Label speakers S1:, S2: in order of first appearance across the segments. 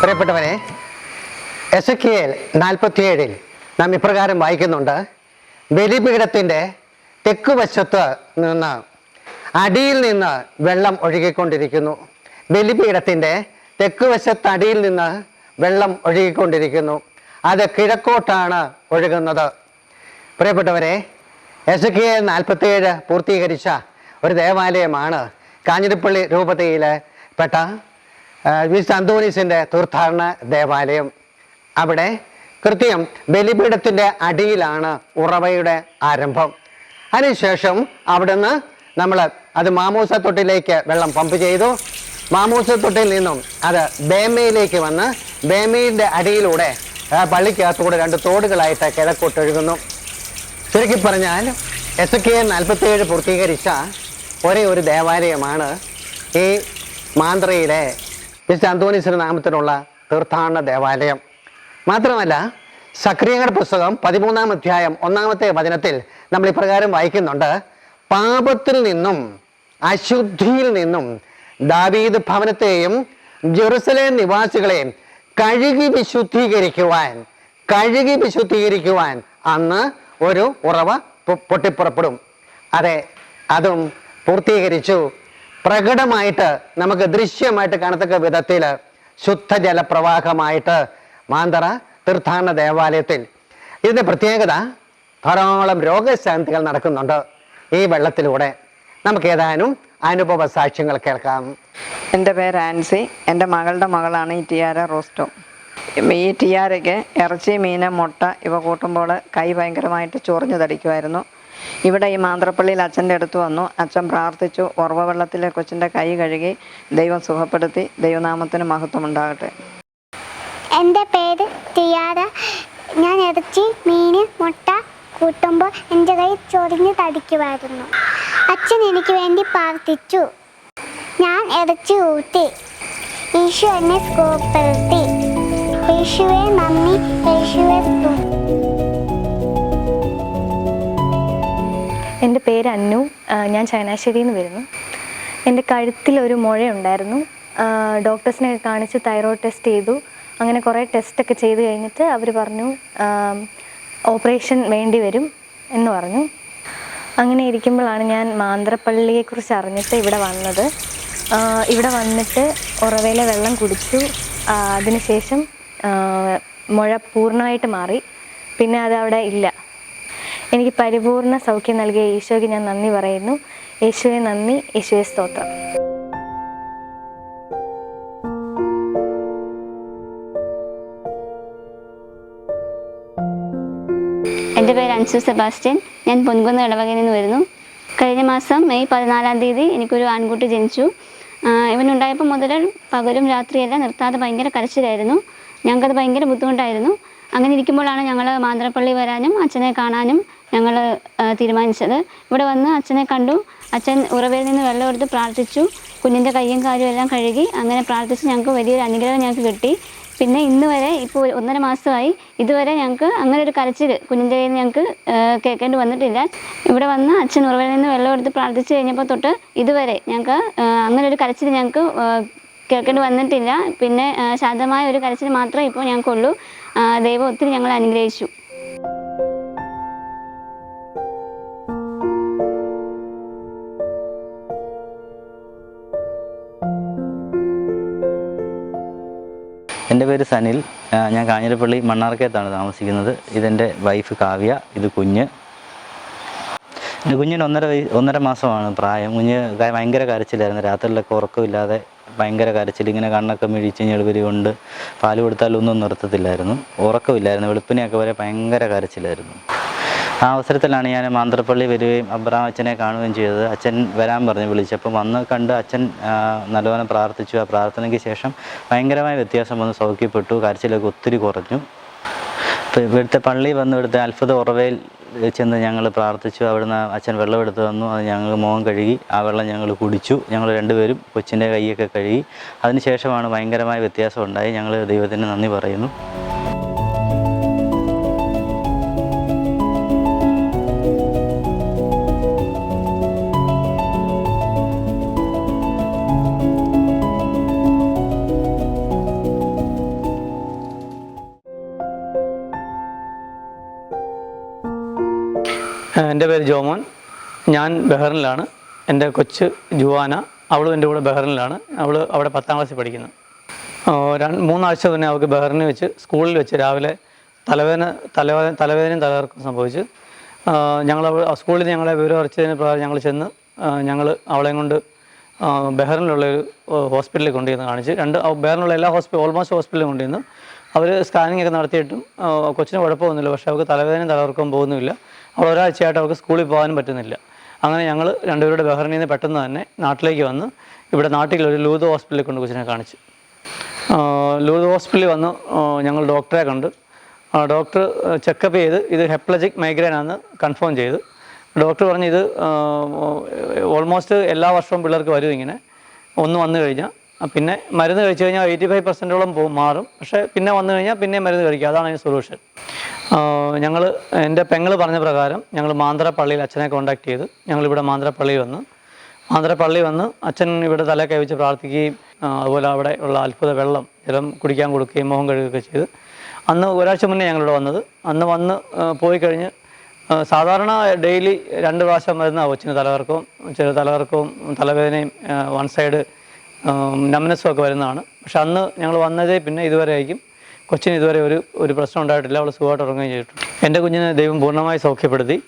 S1: പ്രിയപ്പെട്ടവരെ S K L നാൽപ്പത്തിയേഴിൽ നാം ഇപ്രകാരം വായിക്കുന്നുണ്ട്. ബലിപീഠത്തിന്റെ തെക്കുവശത്ത് നിന്ന് അടിയിൽ നിന്ന് വെള്ളം ഒഴുകിക്കൊണ്ടിരിക്കുന്നു. ബലിപീഠത്തിന്റെ തെക്കുവശത്ത് അടിയിൽ നിന്ന് വെള്ളം ഒഴുകിക്കൊണ്ടിരിക്കുന്നു. അത് കിഴക്കോട്ടാണ് ഒഴുകുന്നത്. പ്രിയപ്പെട്ടവരെ എസ് കെ നാൽപ്പത്തിയേഴ് പൂർത്തീകരിച്ച ഒരു ദേവാലയമാണ് കാഞ്ഞിരപ്പള്ളി രൂപതയിലെ പെട്ട വിശുദ്ധ അന്തോണീസിന്റെ തീർത്ഥാടന ദേവാലയം. അവിടെ കൃത്യം ബലിപീഠത്തിന്റെ അടിയിലാണ് ഉറവയുടെ ആരംഭം. അതിനുശേഷം അവിടുന്ന് നമ്മൾ അത് മാമൂസ തൊട്ടിലേക്ക് വെള്ളം പമ്പ് ചെയ്തു. മാമൂസ തൊട്ടിൽ നിന്നും അത് ബേമയിലേക്ക് വന്ന് ബേമയിന്റെ അടിയിലൂടെ പള്ളിക്കകത്തൂടെ രണ്ട് തോടുകളായിട്ട് കിഴക്കോട്ടൊഴുകുന്നു. ചുരുക്കി പറഞ്ഞാൽ എസ് കെ നാൽപ്പത്തിയേഴ് പൂർത്തീകരിച്ച ഒരേ ഒരു ദേവാലയമാണ് ഈ മാന്ത്രയിലെ വിശുദ്ധ അന്തോണീശ്വര നാമത്തിലുള്ള തീർത്ഥാടന ദേവാലയം. മാത്രമല്ല സക്രിയങ്ങളുടെ പുസ്തകം പതിമൂന്നാം അധ്യായം ഒന്നാമത്തെ വചനത്തിൽ നമ്മൾ ഇപ്രകാരം വായിക്കുന്നുണ്ട്. പാപത്തിൽ നിന്നും അശുദ്ധിയിൽ നിന്നും ദാവീദ് ഭവനത്തെയും ജെറുസലേം നിവാസികളെയും കഴുകി വിശുദ്ധീകരിക്കുവാൻ കഴുകി വിശുദ്ധീകരിക്കുവാൻ അന്ന് ഒരു ഉറവ പൊട്ടിപ്പുറപ്പെടും. അതെ അതും പൂർത്തീകരിച്ചു. പ്രകടമായിട്ട് നമുക്ക് ദൃശ്യമായിട്ട് കാണത്തക്ക വിധത്തിൽ ശുദ്ധജല പ്രവാഹമായിട്ട് മാന്തറ തീർത്ഥാടന ദേവാലയത്തിൽ ഇതിന്റെ പ്രത്യേകത ധാരാളം രോഗശാന്തികൾ നടക്കുന്നുണ്ട് ഈ വെള്ളത്തിലൂടെ. നമുക്ക് ഏതാനും അനുഭവ സാക്ഷ്യങ്ങൾ കേൾക്കാം.
S2: എന്റെ പേര് ആൻസി. എന്റെ മകളുടെ മകളാണ് ഈ ടിയാര റോസ്റ്റോ. ഈ ടിയാരയ്ക്ക് ഇറച്ചി മീൻ മുട്ട ഇവ കൂട്ടുമ്പോൾ കൈ ഭയങ്കരമായിട്ട് ചൊറിഞ്ഞു തടിക്കുമായിരുന്നു. ഇവിടെ ഈ മാന്ത്രപ്പള്ളിയിൽ അച്ഛന്റെ അടുത്ത് വന്നു. അച്ഛൻ പ്രാർത്ഥിച്ചു. ഉറവ വെള്ളത്തിലെ കൊച്ചിന്റെ കൈ കഴുകി ദൈവം സുഖപ്പെടുത്തി. ദൈവനാമത്തിന് മഹത്വം ഉണ്ടാകട്ടെ
S3: എന്റെ പേര് ടിയാര ഞാൻ ഇറച്ചി മീൻ മുട്ട കൂട്ടുമ്പോൾ എന്റെ കൈ ചൊറിഞ്ഞ് തടിക്കുമായിരുന്നു. അച്ഛൻ എനിക്ക് വേണ്ടി പ്രാർത്ഥിച്ചു. ഞാൻ ഇറച്ചി ഊട്ടി ഈശു എന്നെ സ്കോപ്പെടുത്തി യേശുവെ നന്ദി. യേശുവെ സ്തുതി.
S4: പേര് അന്നു. ഞാൻ ചങ്ങനാശ്ശേരിയിൽ നിന്ന് വരുന്നു. എന്റെ കഴുത്തിൽ ഒരു മുഴയുണ്ടായിരുന്നു. ഡോക്ടേഴ്സിനെ കാണിച്ച് തൈറോയ്ഡ് ടെസ്റ്റ് ചെയ്തു. അങ്ങനെ കുറേ ടെസ്റ്റൊക്കെ ചെയ്ത് കഴിഞ്ഞിട്ട് അവർ പറഞ്ഞു ഓപ്പറേഷൻ വേണ്ടി വരും എന്ന് പറഞ്ഞു. അങ്ങനെ ഇരിക്കുമ്പോഴാണ് ഞാൻ മാന്ത്രപ്പള്ളിയെക്കുറിച്ച് അറിഞ്ഞിട്ട് ഇവിടെ വന്നത്. ഇവിടെ വന്നിട്ട് ഉറവയിലെ വെള്ളം കുടിച്ചു. അതിനുശേഷം മുഴ പൂർണമായിട്ട് മാറി. പിന്നെ അത് അവിടെ ഇല്ല. എനിക്ക് പരിപൂർണ സൗഖ്യം നൽകിയ ഈശോയ്ക്ക് ഞാൻ നന്ദി പറയുന്നു. യേശുവെ നന്ദി. യേശുവെ സ്തോത്രം.
S5: എന്റെ പേര് അൻസു സെബാസ്റ്റ്യൻ. ഞാൻ പൊൻകുന്ന് ഇടവകയിൽ നിന്ന് വരുന്നു. കഴിഞ്ഞ മാസം മെയ് പതിനാലാം തീയതി എനിക്കൊരു ആൺകുട്ടി ജനിച്ചു. ഇവനുണ്ടായപ്പോൾ മുതൽ പകലും രാത്രിയെല്ലാം നിർത്താതെ ഭയങ്കര കരച്ചിലായിരുന്നു. ഞങ്ങൾക്കത് ഭയങ്കര ബുദ്ധിമുട്ടായിരുന്നു. അങ്ങനെ ഇരിക്കുമ്പോഴാണ് ഞങ്ങൾ മാന്ത്രപ്പള്ളി വരാനും അച്ഛനെ കാണാനും ഞങ്ങൾ തീരുമാനിച്ചത്. ഇവിടെ വന്ന് അച്ഛനെ കണ്ടു. അച്ഛൻ ഉറവയിൽ നിന്ന് വെള്ളം എടുത്ത് പ്രാർത്ഥിച്ചു. കുഞ്ഞിന്റെ കയ്യും കാലും എല്ലാം കഴുകി അങ്ങനെ പ്രാർത്ഥിച്ച് ഞങ്ങൾക്ക് വലിയൊരു അനുഗ്രഹം ഞങ്ങൾക്ക് കിട്ടി. പിന്നെ ഇന്ന് വരെ ഇപ്പോൾ ഒന്നര മാസമായി ഇതുവരെ ഞങ്ങൾക്ക് അങ്ങനെ ഒരു കരച്ചിൽ കുഞ്ഞിന്റെ കയ്യിൽ ഞങ്ങൾക്ക് കേൾക്കേണ്ടി വന്നിട്ടില്ല. ഇവിടെ വന്ന് അച്ഛൻ ഉറവയിൽ നിന്ന് വെള്ളം എടുത്ത് പ്രാർത്ഥിച്ച് കഴിഞ്ഞപ്പോൾ തൊട്ട് ഇതുവരെ ഞങ്ങൾക്ക് അങ്ങനെ ഒരു കരച്ചിൽ ഞങ്ങൾക്ക് കേൾക്കേണ്ടി വന്നിട്ടില്ല. പിന്നെ ശാന്തമായ ഒരു കരച്ചിൽ മാത്രമേ ഇപ്പോൾ ഞങ്ങൾക്കുള്ളൂ. ദൈവം ഒത്തിരി ഞങ്ങൾ അനുഗ്രഹിച്ചു.
S6: എന്റെ പേര് സനിൽ. ഞാൻ കാഞ്ഞിരപ്പള്ളി മണ്ണാർക്കയത്താണ് താമസിക്കുന്നത്. ഇതെന്റെ വൈഫ് കാവ്യ. ഇത് കുഞ്ഞ്. എന്റെ കുഞ്ഞിന് ഒന്നര ഒന്നര മാസമാണ് പ്രായം. കുഞ്ഞ് ഭയങ്കര കരച്ചിലായിരുന്നു. രാത്രിയിലൊക്കെ ഉറക്കമില്ലാതെ ഭയങ്കര കരച്ചിൽ ഇങ്ങനെ കണ്ണൊക്കെ മിഴിച്ച് ഞെളിവരി കൊണ്ട് പാൽ കൊടുത്താലൊന്നും നിർത്തത്തില്ലായിരുന്നു. ഉറക്കമില്ലായിരുന്നു. വെളുപ്പിനെയൊക്കെ വരെ ഭയങ്കര കരച്ചിലായിരുന്നു. ആ അവസരത്തിലാണ് ഞാൻ മാന്ത്രപ്പള്ളി വരികയും അബ്രഹാം അച്ഛനെ കാണുകയും ചെയ്തത്. അച്ഛൻ വരാൻ പറഞ്ഞ് വിളിച്ചപ്പം വന്ന് കണ്ട് അച്ഛൻ നല്ലവണ്ണം പ്രാർത്ഥിച്ചു. ആ പ്രാർത്ഥനയ്ക്ക് ശേഷം ഭയങ്കരമായ വ്യത്യാസം വന്ന് സൗഖ്യപ്പെട്ടു. കരച്ചിലൊക്കെ ഒത്തിരി കുറഞ്ഞു. ഇവിടുത്തെ പള്ളി വന്ന് ഇവിടുത്തെ അത്ഭുത ഉറവയിൽ ചെന്ന് ഞങ്ങൾ പ്രാർത്ഥിച്ചു. അവിടുന്ന് അച്ഛൻ വെള്ളമെടുത്ത് തന്നു. അത് ഞങ്ങൾ മുഖം കഴുകി. ആ വെള്ളം ഞങ്ങൾ കുടിച്ചു. ഞങ്ങൾ രണ്ടുപേരും കൊച്ചിന്റെ കൈയൊക്കെ കഴുകി. അതിനുശേഷമാണ് ഭയങ്കരമായ വ്യത്യാസം ഉണ്ടായി. ഞങ്ങൾ ദൈവത്തിന് നന്ദി പറയുന്നു.
S7: എന്റെ പേര് ജോമോൻ. ഞാൻ ബഹ്റിനിലാണ്. എന്റെ കൊച്ച് ജുവാന. അവളും എന്റെ കൂടെ ബഹ്റിനിലാണ്. അവൾ അവിടെ പത്താം ക്ലാസ്സിൽ പഠിക്കുന്നു. രണ്ട് മൂന്നാഴ്ച തന്നെ അവൾക്ക് ബഹ്റിനിൽ വെച്ച് സ്കൂളിൽ വെച്ച് രാവിലെ തലവേദന തലവേദന തലവേദനയും തലകർക്കും സംഭവിച്ചു. ഞങ്ങൾ സ്കൂളിൽ ഞങ്ങളെ വിവരം അറിച്ചതിന് പ്രകാരം ഞങ്ങൾ ചെന്ന് ഞങ്ങൾ അവളെയും കൊണ്ട് ആ, ബഹ്റിനിലുള്ള ഒരു ഹോസ്പിറ്റലിൽ കൊണ്ടുചെന്ന് കാണിച്ച് രണ്ട് ബഹ്റിനുള്ള എല്ലാ ഹോസ്പിറ്റൽ ഓൾമോസ്റ്റ് ഹോസ്പിറ്റലിൽ കൊണ്ടുചെന്ന് അവർ സ്കാനിങ് ഒക്കെ നടത്തിയിട്ടും കൊച്ചിന് കുഴപ്പമൊന്നുമില്ല. പക്ഷേ അവർക്ക് തലവേദനയും തലകർക്കവും പോകുന്നുമില്ല. ഒരാഴ്ചയായിട്ട് അവൾക്ക് സ്കൂളിൽ പോകാനും പറ്റുന്നില്ല. അങ്ങനെ ഞങ്ങൾ രണ്ടുപേരുടെ ബഹ്റിനിൽ നിന്ന് പെട്ടെന്ന് തന്നെ നാട്ടിലേക്ക് വന്ന് ഇവിടെ നാട്ടിൽ ഒരു ലൂത് ഹോസ്പിറ്റലിൽ കൊണ്ട് കൊച്ചിനെ കാണിച്ചു. ലൂത് ഹോസ്പിറ്റലിൽ വന്ന് ഞങ്ങൾ ഡോക്ടറെ കണ്ട്. ഡോക്ടർ ചെക്കപ്പ് ചെയ്ത് ഇത് ഹെപ്ലജിക് മൈഗ്രെയിൻ ആണെന്ന് കൺഫേം ചെയ്ത്. ഡോക്ടർ പറഞ്ഞു ഇത് ഓൾമോസ്റ്റ് എല്ലാ വർഷവും പിള്ളേർക്ക് വരും ഇങ്ങനെ. ഒന്ന് വന്നു കഴിഞ്ഞാൽ പിന്നെ മരുന്ന് കഴിച്ചു കഴിഞ്ഞാൽ എയ്റ്റി ഫൈവ് പെർസെന്റോളം പോകും മാറും. പക്ഷേ പിന്നെ വന്നു കഴിഞ്ഞാൽ പിന്നെ മരുന്ന് കഴിക്കുക അതാണ് അതിന് സൊല്യൂഷൻ. ഞങ്ങൾ എന്റെ പെങ്ങൾ പറഞ്ഞ പ്രകാരം ഞങ്ങൾ മാന്ത്രപ്പള്ളിയിൽ അച്ഛനെ കോൺടാക്ട് ചെയ്ത്. ഞങ്ങളിവിടെ മാന്ത്രപ്പള്ളി വന്ന്. മാന്ത്രപ്പള്ളി പള്ളി വന്ന് അച്ഛൻ ഇവിടെ തല കൈവച്ച് പ്രാർത്ഥിക്കുകയും അതുപോലെ അവിടെ ഉള്ള അത്ഭുത വെള്ളം ജലം കുടിക്കാൻ കൊടുക്കുകയും മുഖം കഴുകുകയൊക്കെ ചെയ്ത്. അന്ന് ഒരാഴ്ച മുന്നേ ഞങ്ങളിവിടെ വന്നത്. അന്ന് വന്ന് പോയി കഴിഞ്ഞ് സാധാരണ ഡെയിലി രണ്ട് പ്രാവശ്യം വരുന്ന കൊച്ചിന് തലകർക്കവും ചെറു തലകർക്കവും തലവേദനയും വൺ സൈഡ് നമ്നസ്സും ഒക്കെ വരുന്നതാണ്. പക്ഷെ അന്ന് ഞങ്ങൾ വന്നതേ പിന്നെ ഇതുവരെ ആയിരിക്കും. കൊച്ചിന് ഇതുവരെ ഒരു ഒരു പ്രശ്നം ഉണ്ടായിട്ടില്ല. അവൾ സുഖമായിട്ട് ഉറങ്ങുകയും ചെയ്തിട്ടുണ്ട്. എന്റെ കുഞ്ഞിനെ ദൈവം പൂർണമായി സൗഖ്യപ്പെടുത്തി.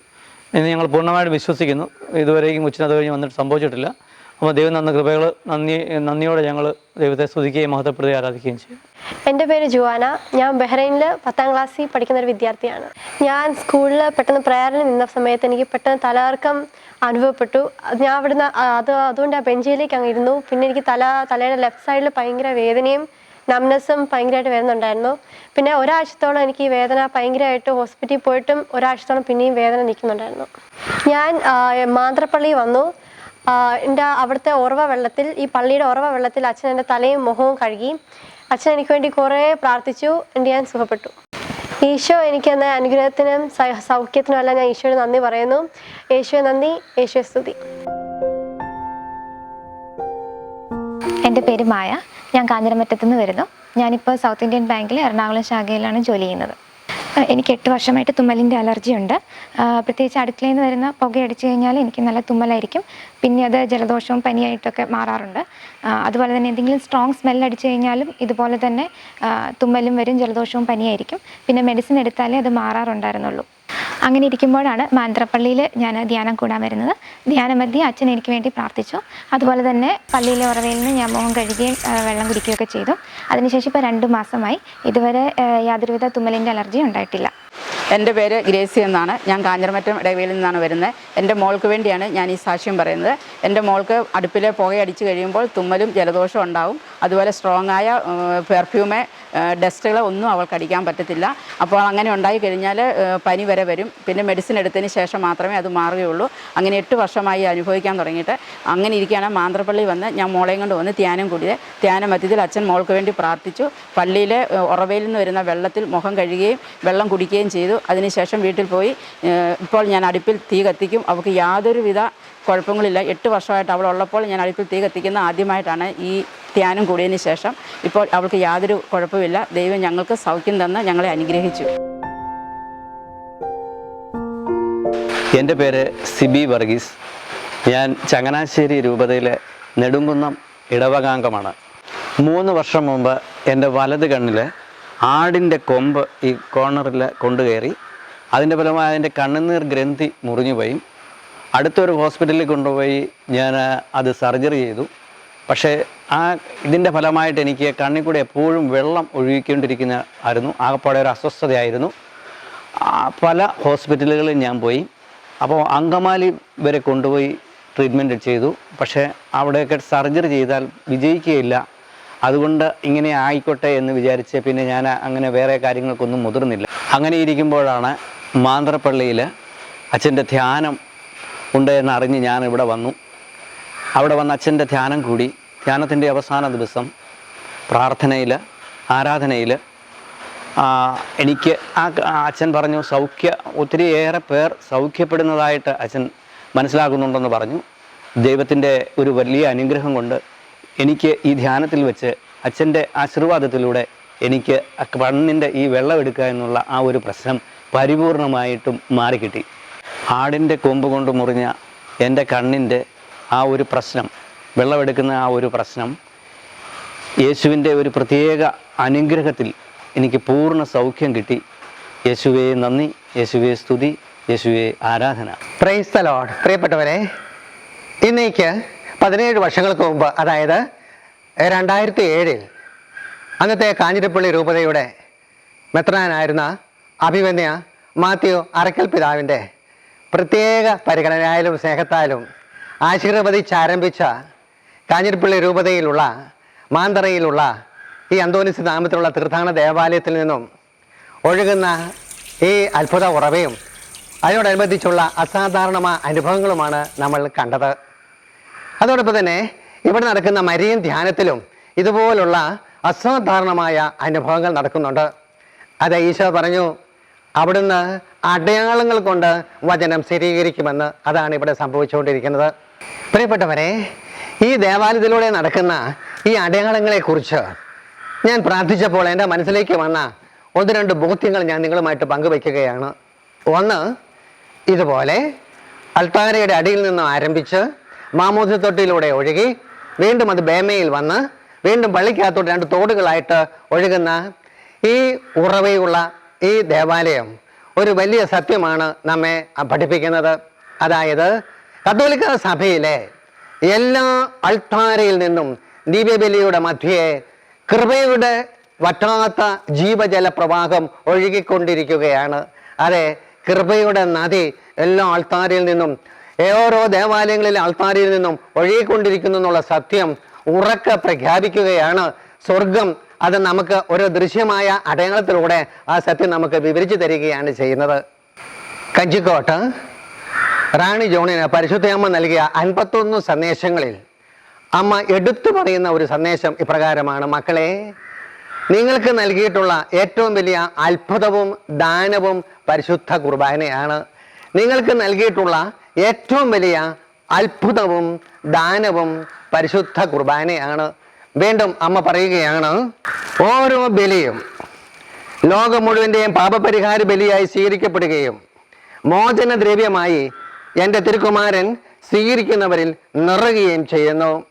S7: എന്ന് ഞങ്ങൾ പൂർണമായിട്ട് വിശ്വസിക്കുന്നു. ഇതുവരെയും കൊച്ചിന് അത് കഴിഞ്ഞ് വന്നിട്ട് സംഭവിച്ചിട്ടില്ല. അപ്പോൾ ദൈവം തന്ന കൃപകൾ നന്ദി നന്ദിയോടെ ഞങ്ങൾ ദൈവത്തെ സ്തുതിക്കുകയും മഹത്വപ്പെടുകയും ആരാധിക്കുകയും ചെയ്യും.
S8: എന്റെ പേര് ജുവാന. ഞാൻ ബഹ്റൈനിൽ പത്താം ക്ലാസ്സിൽ പഠിക്കുന്ന ഒരു വിദ്യാർത്ഥിയാണ്. ഞാൻ സ്കൂളിൽ പെട്ടെന്ന് പ്രയറിന് നിന്ന സമയത്ത് എനിക്ക് പെട്ടെന്ന് തലകർക്കം അനുഭവപ്പെട്ടു. ഞാൻ അവിടുന്ന് അത് അതുകൊണ്ട് ആ ബെഞ്ചിലേക്ക് അങ്ങ് ഇരുന്നു. പിന്നെ എനിക്ക് തല തലയുടെ ലെഫ്റ്റ് സൈഡിൽ ഭയങ്കര വേദനയും നംനസും ഭയങ്കരമായിട്ട് വരുന്നുണ്ടായിരുന്നു. പിന്നെ ഒരാഴ്ചത്തോളം എനിക്ക് ഈ വേദന ഭയങ്കരമായിട്ട് ഹോസ്പിറ്റലിൽ പോയിട്ടും ഒരാഴ്ചത്തോളം പിന്നെയും വേദന നിൽക്കുന്നുണ്ടായിരുന്നു. ഞാൻ മാന്ത്രപ്പള്ളി വന്നു. എന്റെ അവിടുത്തെ ഉറവ വെള്ളത്തിൽ ഈ പള്ളിയുടെ ഉറവ വെള്ളത്തിൽ അച്ഛൻ എന്റെ തലയും മുഖവും കഴുകി. അച്ഛൻ എനിക്ക് വേണ്ടി കുറേ പ്രാർത്ഥിച്ചു എന്റെ ഞാൻ സുഖപ്പെട്ടു. ഈശോ എനിക്ക് എന്ന അനുഗ്രഹത്തിനും സൗഖ്യത്തിനും എല്ലാം ഞാൻ ഈശോയുടെ നന്ദി പറയുന്നു. യേശുവെ നന്ദി യേശുവെ സ്തുതി.
S4: എന്റെ പേര് മായ. ഞാൻ കാഞ്ഞിരമറ്റത്തുനിന്ന് വരുന്നു. ഞാനിപ്പോൾ സൗത്ത് ഇന്ത്യൻ ബാങ്കിൽ എറണാകുളം ശാഖയിലാണ് ജോലി ചെയ്യുന്നത്. എനിക്ക് എട്ട് വർഷമായിട്ട് തുമ്മലിന്റെ അലർജി ഉണ്ട് പ്രത്യേകിച്ച് അടുക്കളയിൽ നിന്ന് വരുന്ന പുകയടിച്ചു കഴിഞ്ഞാൽ എനിക്ക് നല്ല തുമ്മലായിരിക്കും. പിന്നെ അത് ജലദോഷവും പനിയായിട്ടൊക്കെ മാറാറുണ്ട്. അതുപോലെ തന്നെ എന്തെങ്കിലും സ്ട്രോങ് സ്മെൽ അടിച്ചു കഴിഞ്ഞാലും ഇതുപോലെ തന്നെ തുമ്മലും വരും ജലദോഷവും പനിയായിരിക്കും. പിന്നെ മെഡിസിൻ എടുത്താലേ അത് മാറാറുണ്ടായിരുന്നുള്ളൂ. അങ്ങനെ ഇരിക്കുമ്പോഴാണ് മാന്ത്രപ്പള്ളിയിൽ ഞാൻ ധ്യാനം കൂടാൻ വരുന്നത്. ധ്യാനം ധ്യാനമധ്യേ അച്ഛൻ എനിക്ക് വേണ്ടി പ്രാർത്ഥിച്ചു. അതുപോലെ തന്നെ പള്ളിയിലെ ഉറവയിൽ നിന്ന് ഞാൻ മുഖം കഴുകുകയും വെള്ളം കുടിക്കുകയൊക്കെ ചെയ്തു. അതിനുശേഷം ഇപ്പോൾ രണ്ട് മാസമായി. ഇതുവരെ യാതൊരുവിധ തുമ്മലിന്റെ അലർജി ഉണ്ടായിട്ടില്ല.
S9: എന്റെ പേര് ഗ്രേസി എന്നാണ്. ഞാൻ കാഞ്ഞിരമറ്റം ഇടവയിൽ നിന്നാണ് വരുന്നത്. എന്റെ മോൾക്ക് വേണ്ടിയാണ് ഞാൻ ഈ സാക്ഷ്യം പറയുന്നത്. എന്റെ മോൾക്ക് അടുപ്പിലെ പുകയടിച്ച് കഴിയുമ്പോൾ തുമ്മലും ജലദോഷവും ഉണ്ടാവും. അതുപോലെ സ്ട്രോങ് ആയ പെർഫ്യൂമ് ഡസ്റ്റുകൾ ഒന്നും അവൾക്ക് അടിക്കാൻ പറ്റത്തില്ല. അപ്പോൾ അങ്ങനെ ഉണ്ടായി കഴിഞ്ഞാൽ പനി വരെ വരും. പിന്നെ മെഡിസിൻ എടുത്തതിന് ശേഷം മാത്രമേ അത് മാറുകയുള്ളൂ. അങ്ങനെ എട്ട് വർഷമായി അനുഭവിക്കാൻ തുടങ്ങിയിട്ട് അങ്ങനെ ഇരിക്കുകയാണ്. മാന്ത്രപ്പള്ളി വന്ന് ഞാൻ മോളെയും കൊണ്ട് വന്ന് ധ്യാനം കൂടിയത് ധ്യാനം മധ്യത്തിൽ അച്ഛൻ മോൾക്ക് വേണ്ടി പ്രാർത്ഥിച്ചു. പള്ളിയിലെ ഉറവയിൽ നിന്ന് വരുന്ന വെള്ളത്തിൽ മുഖം കഴുകുകയും വെള്ളം കുടിക്കുകയും ചെയ്തു. അതിനുശേഷം വീട്ടിൽ പോയി ഇപ്പോൾ ഞാൻ അടുപ്പിൽ തീ കത്തിക്കും. അവൾക്ക് യാതൊരുവിധ കുഴപ്പങ്ങളില്ല. എട്ട് വർഷമായിട്ട് അവൾ ഉള്ളപ്പോൾ ഞാൻ അടുപ്പിൽ തീ കത്തിക്കുന്ന ആദ്യമായിട്ടാണ് ഈ ധ്യാനം കൂടിയതിന് ശേഷം. ഇപ്പോൾ അവൾക്ക് യാതൊരു കുഴപ്പമില്ല. ദൈവം ഞങ്ങൾക്ക് സൗഖ്യം തന്ന് ഞങ്ങളെ അനുഗ്രഹിച്ചു.
S10: എന്റെ പേര് സിബി വർഗീസ്. ഞാൻ ചങ്ങനാശ്ശേരി രൂപതയിലെ നെടുങ്കുന്നം ഇടവകാംഗമാണ്. മൂന്ന് വർഷം മുമ്പ് എന്റെ വലത് കണ്ണിൽ ആടിന്റെ കൊമ്പ് ഈ കോർണറിൽ കൊണ്ടുകയറി. അതിന്റെ ഫലമായി അതിന്റെ കണ്ണുനീർ ഗ്രന്ഥി മുറിഞ്ഞുപോയി. അടുത്തൊരു ഹോസ്പിറ്റലിൽ കൊണ്ടുപോയി ഞാൻ അത് സർജറി ചെയ്തു. പക്ഷേ ആ ഇതിന്റെ ഫലമായിട്ട് എനിക്ക് കണ്ണിൽ കൂടെ എപ്പോഴും വെള്ളം ഒഴുകിക്കൊണ്ടിരിക്കുന്ന ആയിരുന്നു. ആകപ്പാടെ ഒരു അസ്വസ്ഥതയായിരുന്നു. പല ഹോസ്പിറ്റലുകളിൽ ഞാൻ പോയി. അപ്പോൾ അങ്കമാലി വരെ കൊണ്ടുപോയി ട്രീറ്റ്മെന്റ് ചെയ്തു. പക്ഷേ അവിടെയൊക്കെ സർജറി ചെയ്താൽ വിജയിക്കുകയില്ല. അതുകൊണ്ട് ഇങ്ങനെ ആയിക്കോട്ടെ എന്ന് വിചാരിച്ച് പിന്നെ ഞാൻ അങ്ങനെ വേറെ കാര്യങ്ങൾക്കൊന്നും മുതിർന്നില്ല. അങ്ങനെ ഇരിക്കുമ്പോഴാണ് മാന്ത്രപ്പള്ളിയിൽ അച്ഛന്റെ ധ്യാനം ഉണ്ട് എന്നറിഞ്ഞ് ഞാൻ ഇവിടെ വന്നു. അവിടെ വന്ന് അച്ഛന്റെ ധ്യാനം കൂടി. ധ്യാനത്തിന്റെ അവസാന ദിവസം പ്രാർത്ഥനയിൽ ആരാധനയിൽ എനിക്ക് ആ അച്ഛൻ പറഞ്ഞു സൗഖ്യ ഒത്തിരിയേറെ പേർ സൗഖ്യപ്പെടുന്നതായിട്ട് അച്ഛൻ മനസ്സിലാകുന്നുണ്ടെന്ന് പറഞ്ഞു. ദൈവത്തിന്റെ ഒരു വലിയ അനുഗ്രഹം കൊണ്ട് എനിക്ക് ഈ ധ്യാനത്തിൽ വെച്ച് അച്ഛന്റെ ആശീർവാദത്തിലൂടെ എനിക്ക് കണ്ണിന്റെ ഈ വെള്ളം എടുക്കുക എന്നുള്ള ആ ഒരു പ്രശ്നം പരിപൂർണമായിട്ടും മാറിക്കിട്ടി. ആടിന്റെ കൊമ്പ് കൊണ്ട് മുറിഞ്ഞ എന്റെ കണ്ണിന്റെ ആ ഒരു പ്രശ്നം വെള്ളമെടുക്കുന്ന ആ ഒരു പ്രശ്നം യേശുവിന്റെ ഒരു പ്രത്യേക അനുഗ്രഹത്തിൽ എനിക്ക് പൂർണ സൗഖ്യം കിട്ടി. യേശുവേ നന്ദി യേശുവേ സ്തുതി യേശുവേ ആരാധന.
S1: പ്രൈസ് ദ ലോഡ് പ്രിയപ്പെട്ടവരെ ഇന്നേക്ക് പതിനേഴ് വർഷങ്ങൾക്ക് മുമ്പ് അതായത് രണ്ടായിരത്തി ഏഴിൽ അന്നത്തെ കാഞ്ഞിരപ്പള്ളി രൂപതയുടെ മെത്രാനായിരുന്ന അഭിമന്യ മാത്യു അറക്കൽ പിതാവിന്റെ പ്രത്യേക പരിഗണനയാലും സ്നേഹത്താലും ആശീർവദിച്ചാരംഭിച്ച കാഞ്ഞിരപ്പള്ളി രൂപതയിലുള്ള മാന്തറയിലുള്ള ഈ അന്തോനിസ് നാമത്തിലുള്ള തീർത്ഥാടന ദേവാലയത്തിൽ നിന്നും ഒഴുകുന്ന ഈ അത്ഭുത ഉറവയും അതിനോടനുബന്ധിച്ചുള്ള അസാധാരണമായ അനുഭവങ്ങളുമാണ് നമ്മൾ കണ്ടത്. അതോടൊപ്പം തന്നെ ഇവിടെ നടക്കുന്ന മരിയൻ ധ്യാനത്തിലും ഇതുപോലുള്ള അസാധാരണമായ അനുഭവങ്ങൾ നടക്കുന്നുണ്ട്. അത് ഈശോ പറഞ്ഞു അവിടുന്ന് അടയാളങ്ങൾ കൊണ്ട് വചനം സ്ഥിരീകരിക്കുമെന്ന് അതാണ് ഇവിടെ സംഭവിച്ചുകൊണ്ടിരിക്കുന്നത്. പ്രിയപ്പെട്ടവരെ ഈ ദേവാലയത്തിലൂടെ നടക്കുന്ന ഈ അടയാളങ്ങളെക്കുറിച്ച് ഞാൻ പ്രാർത്ഥിച്ചപ്പോൾ എന്റെ മനസ്സിലേക്ക് വന്ന ഒന്ന് രണ്ട് ബോധ്യങ്ങൾ ഞാൻ നിങ്ങളുമായിട്ട് പങ്കുവയ്ക്കുകയാണ്. ഒന്ന് ഇതുപോലെ അൾത്താരയുടെ അടിയിൽ നിന്ന് ആരംഭിച്ച് മാമോദിത്തൊട്ടിയിലൂടെ ഒഴുകി വീണ്ടും അത് ബേമയിൽ വന്ന് വീണ്ടും പള്ളിക്കകത്തോട്ട് രണ്ട് തോടുകളായിട്ട് ഒഴുകുന്ന ഈ ഉറവയുള്ള ഈ ദേവാലയം ഒരു വലിയ സത്യമാണ് നമ്മെ പഠിപ്പിക്കുന്നത്. അതായത് കത്തോലിക്ക സഭയിലെ എല്ലാ അൾത്താരയിൽ നിന്നും ദിവ്യബലിയുടെ മധ്യേ കൃപയുടെ വറ്റാത്ത ജീവജല പ്രവാഹം ഒഴുകിക്കൊണ്ടിരിക്കുകയാണ്. അതെ കൃപയുടെ നദി എല്ലാ ആൾത്താരിൽ നിന്നും ഓരോ ദേവാലയങ്ങളിലെ ആൾത്താരിൽ നിന്നും ഒഴുകിക്കൊണ്ടിരിക്കുന്നു എന്നുള്ള സത്യം ഉറക്ക പ്രഖ്യാപിക്കുകയാണ്. സ്വർഗം അത് നമുക്ക് ഒരു ദൃശ്യമായ അടയാളത്തിലൂടെ ആ സത്യം നമുക്ക് വിവരിച്ചു തരികയാണ് ചെയ്യുന്നത്. കഞ്ചിക്കോട്ട് റാണി ജോണിന് പരിശുദ്ധയമ്മ നൽകിയ അൻപത്തൊന്ന് സന്ദേശങ്ങളിൽ അമ്മ എടുത്തു പറയുന്ന ഒരു സന്ദേശം ഇപ്രകാരമാണ്. മക്കളെ നിങ്ങൾക്ക് നൽകിയിട്ടുള്ള ഏറ്റവും വലിയ അത്ഭുതവും ദാനവും പരിശുദ്ധ കുർബാനയാണ്. നിങ്ങൾക്ക് നൽകിയിട്ടുള്ള ഏറ്റവും വലിയ അത്ഭുതവും ദാനവും പരിശുദ്ധ കുർബാനയാണ്. വീണ്ടും അമ്മ പറയുകയാണ് ഓരോ ബലിയും ലോകം മുഴുവന്റെയും പാപപരിഹാര ബലിയായി സ്വീകരിക്കപ്പെടുകയും മോചന ദ്രവ്യമായി എന്റെ തിരുക്കുമാരൻ സ്വീകരിക്കുന്നവരിൽ നിറയുകയും ചെയ്യുന്നു.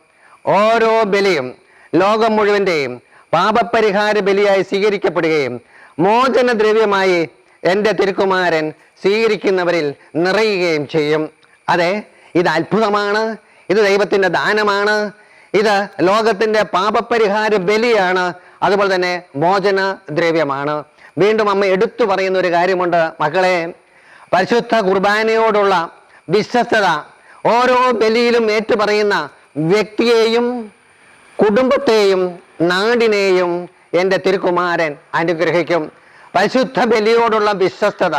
S1: ഓരോ ബലിയും ലോകം മുഴുവന്റെയും പാപപരിഹാര ബലിയായി സ്വീകരിക്കപ്പെടുകയും മോചന ദ്രവ്യമായി എന്റെ തിരുക്കുമാരൻ സ്വീകരിക്കുന്നവരിൽ നിറയുകയും ചെയ്യും. അതെ ഇത് അത്ഭുതമാണ്. ഇത് ദൈവത്തിന്റെ ദാനമാണ്. ഇത് ലോകത്തിന്റെ പാപപരിഹാര ബലിയാണ്. അതുപോലെ തന്നെ മോചന ദ്രവ്യമാണ് വീണ്ടും അമ്മ എടുത്തു പറയുന്ന ഒരു കാര്യമുണ്ട്. മക്കളെ പരിശുദ്ധ കുർബാനയോടുള്ള വിശ്വസ്തത ഓരോ ബലിയിലും ഏറ്റുപറയുന്ന വ്യക്തിയെയും കുടുംബത്തെയും നാടിനെയും എന്റെ തിരുക്കുമാരൻ അനുഗ്രഹിക്കും. പരിശുദ്ധ ബലിയോടുള്ള വിശ്വസ്തത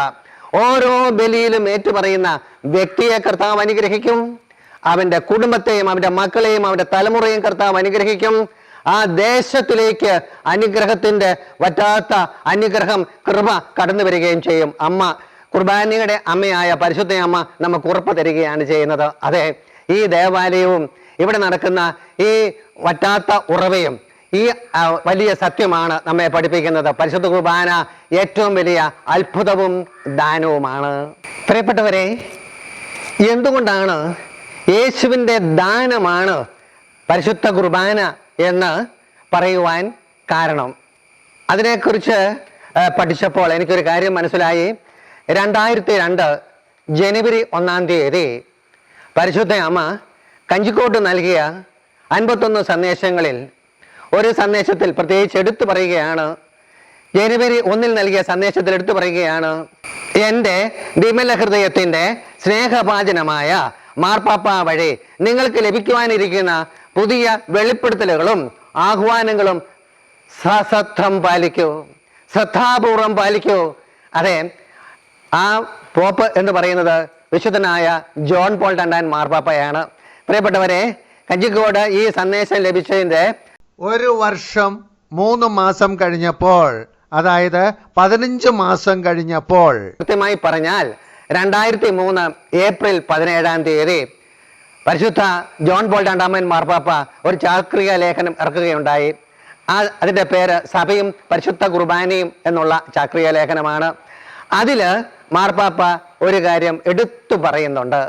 S1: ഓരോ ബലിയിലും ഏറ്റുപറയുന്ന വ്യക്തിയെ കർത്താവ് അനുഗ്രഹിക്കും. അവന്റെ കുടുംബത്തെയും അവന്റെ മക്കളെയും അവന്റെ തലമുറയും കർത്താവ് അനുഗ്രഹിക്കും. ആ ദേശത്തിലേക്ക് അനുഗ്രഹത്തിന്റെ വറ്റാത്ത അനുഗ്രഹം കൃപ കടന്നു വരികയും ചെയ്യും. അമ്മ കുർബാനയുടെ അമ്മയായ പരിശുദ്ധ അമ്മ നമുക്ക് ഉറപ്പ് തരികയാണ് ചെയ്യുന്നത്. അതെ ഈ ദേവാലയവും ഇവിടെ നടക്കുന്ന ഈ വറ്റാത്ത ഉറവയും ഈ വലിയ സത്യമാണ് നമ്മെ പഠിപ്പിക്കുന്നത്. പരിശുദ്ധ കുർബാന ഏറ്റവും വലിയ അത്ഭുതവും ദാനവുമാണ്. പ്രിയപ്പെട്ടവരെ എന്തുകൊണ്ടാണ് യേശുവിന്റെ ദാനമാണ് പരിശുദ്ധ കുർബാന എന്ന് പറയുവാൻ കാരണം. അതിനെക്കുറിച്ച് പഠിച്ചപ്പോൾ എനിക്കൊരു കാര്യം മനസ്സിലായി. രണ്ടായിരത്തി രണ്ട് ജനുവരി ഒന്നാം തീയതി പരിശുദ്ധ അമ്മ കഞ്ചിക്കോട്ട് നൽകിയ അൻപത്തൊന്ന് സന്ദേശങ്ങളിൽ ഒരു സന്ദേശത്തിൽ പ്രത്യേകിച്ച് എടുത്തു പറയുകയാണ്. ജനുവരി ഒന്നിൽ നൽകിയ സന്ദേശത്തിൽ എടുത്തു പറയുകയാണ്. എന്റെ വിമല ഹൃദയത്തിന്റെ സ്നേഹഭാചനമായ മാർപ്പാപ്പ വഴി നിങ്ങൾക്ക് ലഭിക്കുവാനിരിക്കുന്ന പുതിയ വെളിപ്പെടുത്തലുകളും ആഹ്വാനങ്ങളും സശ്രദ്ധം പാലിക്കൂ ശ്രദ്ധാപൂർവം പാലിക്കൂ. അതെ ആ പോപ്പ് എന്ന് പറയുന്നത് വിശുദ്ധനായ ജോൺ പോൾ ടണ്ടാൻ മാർപ്പാപ്പയാണ്. പ്രിയപ്പെട്ടവരെ കഞ്ചിക്കോട് ഈ സന്ദേശം ലഭിച്ചതിന്റെ
S11: ഒരു വർഷം മൂന്ന് മാസം കഴിഞ്ഞപ്പോൾ അതായത് പതിനഞ്ച് മാസം കഴിഞ്ഞപ്പോൾ
S1: കൃത്യമായി പറഞ്ഞാൽ രണ്ടായിരത്തി മൂന്ന് ഏപ്രിൽ പതിനേഴാം തീയതി പരിശുദ്ധ ജോൺ പോൾ രണ്ടാമൻ മാർപ്പാപ്പ ഒരു ചാക്രിക ലേഖനം ഇറക്കുകയുണ്ടായി. ആ അതിന്റെ പേര് സഭയും പരിശുദ്ധ കുർബാനയും എന്നുള്ള ചാക്രിക ലേഖനമാണ്. അതിൽ മാർപ്പാപ്പ ഒരു കാര്യം എടുത്തു പറയുന്നുണ്ട്.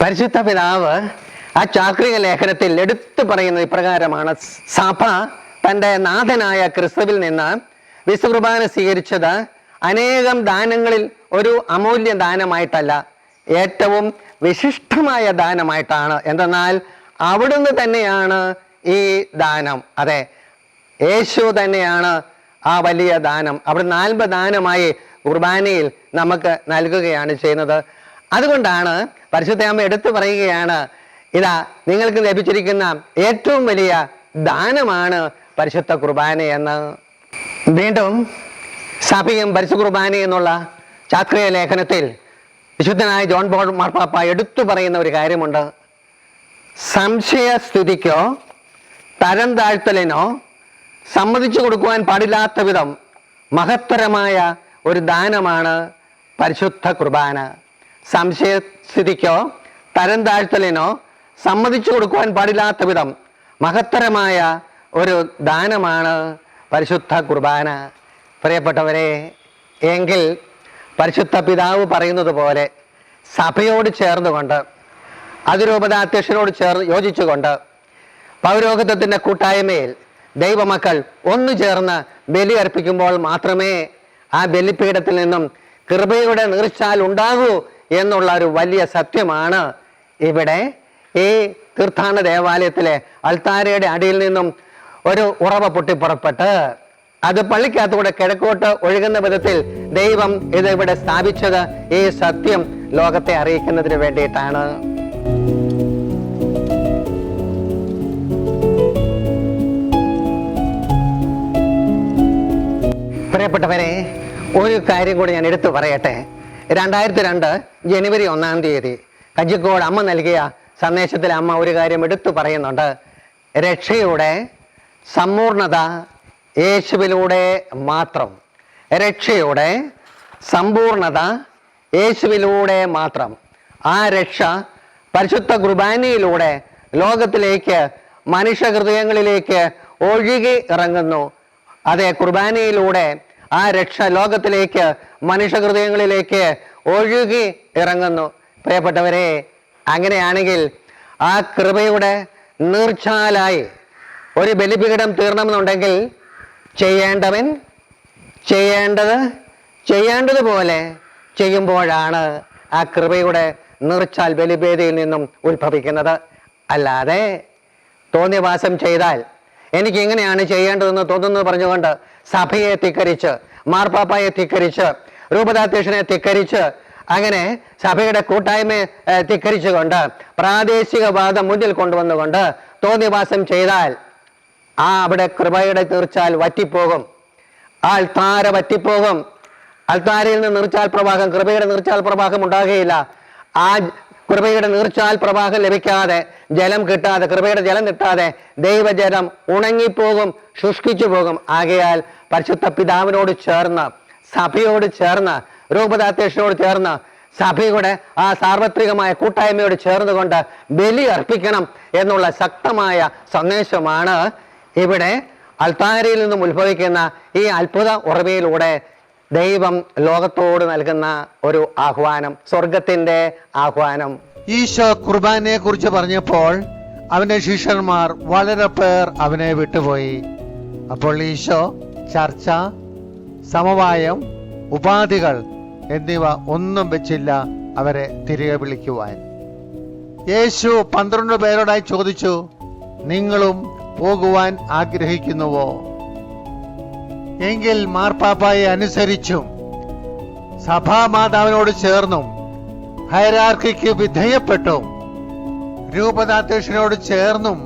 S1: പരിശുദ്ധ പിതാവ് ആ ചാക്രിക ലേഖനത്തിൽ എടുത്തു പറയുന്നത് ഇപ്രകാരമാണ്. സഭ തന്റെ നാഥനായ ക്രിസ്തുവിൽ നിന്ന് വിശ്വകുർബാന സ്വീകരിച്ചത് അനേകം ദാനങ്ങളിൽ ഒരു അമൂല്യ ദാനമായിട്ടല്ല ഏറ്റവും വിശിഷ്ടമായ ദാനമായിട്ടാണ്. എന്തെന്നാൽ അവിടുന്ന് തന്നെയാണ് ഈ ദാനം. അതെ യേശു തന്നെയാണ് ആ വലിയ ദാനം. അവിടെ നാൽപ്പ ദാനമായി കുർബാനയിൽ നമുക്ക് നൽകുകയാണ് ചെയ്യുന്നത്. അതുകൊണ്ടാണ് പരിശുദ്ധയാമ എടുത്തു പറയുകയാണ് ഇതാ നിങ്ങൾക്ക് ലഭിച്ചിരിക്കുന്ന ഏറ്റവും വലിയ ദാനമാണ് പരിശുദ്ധ കുർബാന എന്ന്. വീണ്ടും സഭയും പരിശുദ്ധ കുർബാന എന്നുള്ള ചാക്രിയ ലേഖനത്തിൽ വിശുദ്ധനായ ജോൺ ബോൾ മാർപ്പാപ്പ എടുത്തു പറയുന്ന ഒരു കാര്യമുണ്ട്. സംശയസ്തുതിക്കോ തരം താഴ്ത്തലിനോ സമ്മതിച്ചു കൊടുക്കുവാൻ പാടില്ലാത്ത വിധം മഹത്തരമായ ഒരു ദാനമാണ് പരിശുദ്ധ കുർബാന. സംശയസ്ഥിതിക്കോ തരം താഴ്ത്തലിനോ സമ്മതിച്ചു കൊടുക്കുവാൻ പാടില്ലാത്ത വിധം മഹത്തരമായ ഒരു ദാനമാണ് പരിശുദ്ധ കുർബാന. പ്രിയപ്പെട്ടവരെ എങ്കിൽ പരിശുദ്ധ പിതാവ് പറയുന്നത് പോലെ സഭയോട് ചേർന്നുകൊണ്ട് അതിരൂപതാധ്യക്ഷനോട് ചേർന്ന് യോജിച്ചുകൊണ്ട് പൗരോഹിതത്തിന്റെ കൂട്ടായ്മയിൽ ദൈവമക്കൾ ഒന്നു ചേർന്ന് ബലി അർപ്പിക്കുമ്പോൾ മാത്രമേ ആ ബലിപീഠത്തിൽ നിന്നും കൃപയുടെ നീർച്ചാൽ ഉണ്ടാകൂ എന്നുള്ള ഒരു വലിയ സത്യമാണ്. ഇവിടെ ഈ തീർത്ഥാടന ദേവാലയത്തിലെ അൾത്താരയുടെ അടിയിൽ നിന്നും ഒരു ഉറവ പൊട്ടിപ്പുറപ്പെട്ട് അത് പള്ളിക്കകത്തൂടെ കിഴക്കോട്ട് ഒഴുകുന്ന വിധത്തിൽ ദൈവം ഇത് ഇവിടെ സ്ഥാപിച്ചത് ഈ സത്യം ലോകത്തെ അറിയിക്കുന്നതിന് വേണ്ടിയിട്ടാണ്. പ്രിയപ്പെട്ടവരെ ഒരു കാര്യം കൂടി ഞാൻ എടുത്തു പറയട്ടെ. രണ്ടായിരത്തി രണ്ട് ജനുവരി ഒന്നാം തീയതി കജിക്കോട് അമ്മ നൽകിയ സന്ദേശത്തിൽ അമ്മ ഒരു കാര്യം എടുത്തു പറയുന്നുണ്ട്. രക്ഷയുടെ സമ്പൂർണത യേശുവിലൂടെ മാത്രം. രക്ഷയുടെ സമ്പൂർണത യേശുവിലൂടെ മാത്രം. ആ രക്ഷ പരിശുദ്ധ കുർബാനയിലൂടെ ലോകത്തിലേക്ക് മനുഷ്യ ഹൃദയങ്ങളിലേക്ക് ഒഴുകി ഇറങ്ങുന്നു. അതെ കുർബാനയിലൂടെ ആ രക്ഷ ലോകത്തിലേക്ക് മനുഷ്യ ഹൃദയങ്ങളിലേക്ക് ഒഴുകി ഇറങ്ങുന്നു. പ്രിയപ്പെട്ടവരെ അങ്ങനെയാണെങ്കിൽ ആ കൃപയുടെ നീർച്ചാലായി ഒരു ബലിപീഠം തീർണമെന്നുണ്ടെങ്കിൽ ചെയ്യേണ്ടവൻ ചെയ്യേണ്ടത് ചെയ്യേണ്ടതുപോലെ ചെയ്യുമ്പോഴാണ് ആ കൃപയുടെ നിറച്ചാൽ ബലിഭേദിയിൽ നിന്നും ഉത്ഭവിക്കുന്നത്. അല്ലാതെ തോന്നിയവാസം ചെയ്താൽ എനിക്ക് എങ്ങനെയാണ് ചെയ്യേണ്ടതെന്ന് തോന്നുന്നത് പറഞ്ഞുകൊണ്ട് സഭയെ ധിക്കരിച്ച് മാർപ്പാപ്പയെ ധിക്കരിച്ച് രൂപതാധ്യക്ഷനെ ധിക്കരിച്ച് അങ്ങനെ സഭയുടെ കൂട്ടായ്മയെ ധിക്കരിച്ചുകൊണ്ട് പ്രാദേശികവാദം മുന്നിൽ കൊണ്ടുവന്നുകൊണ്ട് തോന്നിയവാസം ചെയ്താൽ ആ അവിടെ കൃപയുടെ തീർച്ചാൽ വറ്റിപ്പോകും. ആൾ താര വറ്റിപ്പോകും. അൽത്താരയിൽ നിന്ന് നീർച്ചാൽ പ്രവാഹം കൃപയുടെ നീർച്ചാൽ പ്രവാഹം ഉണ്ടാകുകയില്ല. ആ കൃപയുടെ നീർച്ചാൽ പ്രവാഹം ലഭിക്കാതെ ജലം കിട്ടാതെ കൃപയുടെ ജലം കിട്ടാതെ ദൈവജലം ഉണങ്ങിപ്പോകും ശുഷ്കിച്ചു പോകും. ആകയാൽ പരിശുദ്ധ പിതാവിനോട് ചേർന്ന് സഭയോട് ചേർന്ന് രൂപതാധ്യക്ഷനോട് ചേർന്ന് സഭയുടെ ആ സാർവത്രികമായ കൂട്ടായ്മയോട് ചേർന്നുകൊണ്ട് ബലി അർപ്പിക്കണം എന്നുള്ള ശക്തമായ സന്ദേശമാണ് ഇവിടെ അൽത്താരയിൽ നിന്നും ഉത്ഭവിക്കുന്ന ഈ അത്ഭുത ഉറവയിലൂടെ ദൈവം ലോകത്തോട് നൽകുന്ന ഒരു ആഹ്വാനം സ്വർഗത്തിന്റെ ആഹ്വാനം.
S11: ഈശോ കുർബാനയെ കുറിച്ച് പറഞ്ഞപ്പോൾ അവന്റെ ശിഷ്യന്മാർ വളരെ പേർ അവനെ വിട്ടുപോയി. അപ്പോൾ ഈശോ ചർച്ച സമവായം ഉപാധികൾ എന്നിവ ഒന്നും വെച്ചില്ല അവരെ തിരികെ വിളിക്കുവാൻ. യേശു പന്ത്രണ്ട് പേരോടായി ചോദിച്ചു നിങ്ങളും പോകുവാൻ ആഗ്രഹിക്കുന്നുവോ? എങ്കിൽ മാർപ്പാപ്പായെ അനുസരിച്ചും സഭാമാതാവിനോട് ചേർന്നും ഹൈരാർക്കിക്ക് വിധേയപ്പെട്ടും രൂപതാധ്യക്ഷനോട് ചേർന്നും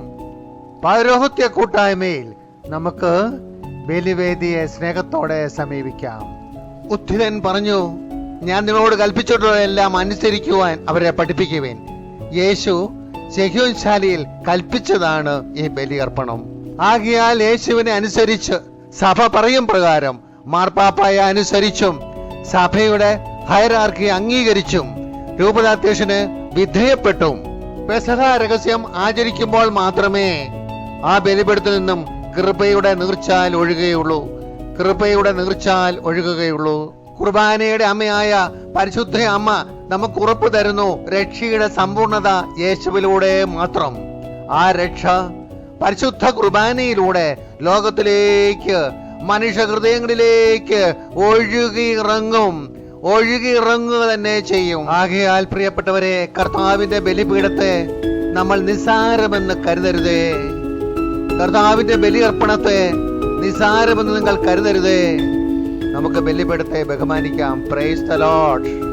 S11: പൗരോഹിത്യ കൂട്ടായ്മയിൽ നമുക്ക് ബലിവേദിയെ സ്നേഹത്തോടെ സമീപിക്കാം. ഉദ്ധിതൻ പറഞ്ഞു ഞാൻ നിങ്ങളോട് കൽപ്പിച്ചിട്ടുള്ളതെല്ലാം അനുസരിക്കുവാൻ അവരെ പഠിപ്പിക്കുവേൻ. യേശു ശാലിയിൽ കൽപ്പിച്ചതാണ് ഈ ബലിയർപ്പണം. ആകിയാൽ യേശുവിനെ അനുസരിച്ച് സഭ പറയും പ്രകാരം മാർപ്പാപ്പായ അനുസരിച്ചും സഭയുടെ ഹൈറാർക്കി അംഗീകരിച്ചും രൂപതാധ്യക്ഷന് വിധേയപ്പെട്ടും. പെസഹ രഹസ്യം ആചരിക്കുമ്പോൾ മാത്രമേ ആ ബലിപീഠത്തിൽ നിന്നും കൃപയുടെ നീർച്ചാൽ ഒഴുകുകയുള്ളൂ കൃപയുടെ നീർച്ചാൽ ഒഴുകുകയുള്ളൂ. കുർബാനയുടെ അമ്മയായ പരിശുദ്ധ അമ്മ നമുക്ക് ഉറപ്പ് തരുന്നു രക്ഷയുടെ സമ്പൂർണത യേശുവിലൂടെ മാത്രം. ആ രക്ഷ പരിശുദ്ധ കുർബാനയിലൂടെ ലോകത്തിലേക്ക് മനുഷ്യ ഹൃദയങ്ങളിലേക്ക് ഒഴുകിയിറങ്ങും ഒഴുകിയിറങ്ങുക തന്നെ ചെയ്യും. ആകയാൽ പ്രിയപ്പെട്ടവരെ കർത്താവിന്റെ ബലിപീഠത്തെ നമ്മൾ നിസാരമെന്ന് കരുതരുതേ. കർത്താവിന്റെ ബലിയർപ്പണത്തെ നിസാരമെന്ന് നിങ്ങൾ കരുതരുതേ. നമുക്ക് ബലിപീഠത്തെ ബഹുമാനിക്കാം. Praise the Lord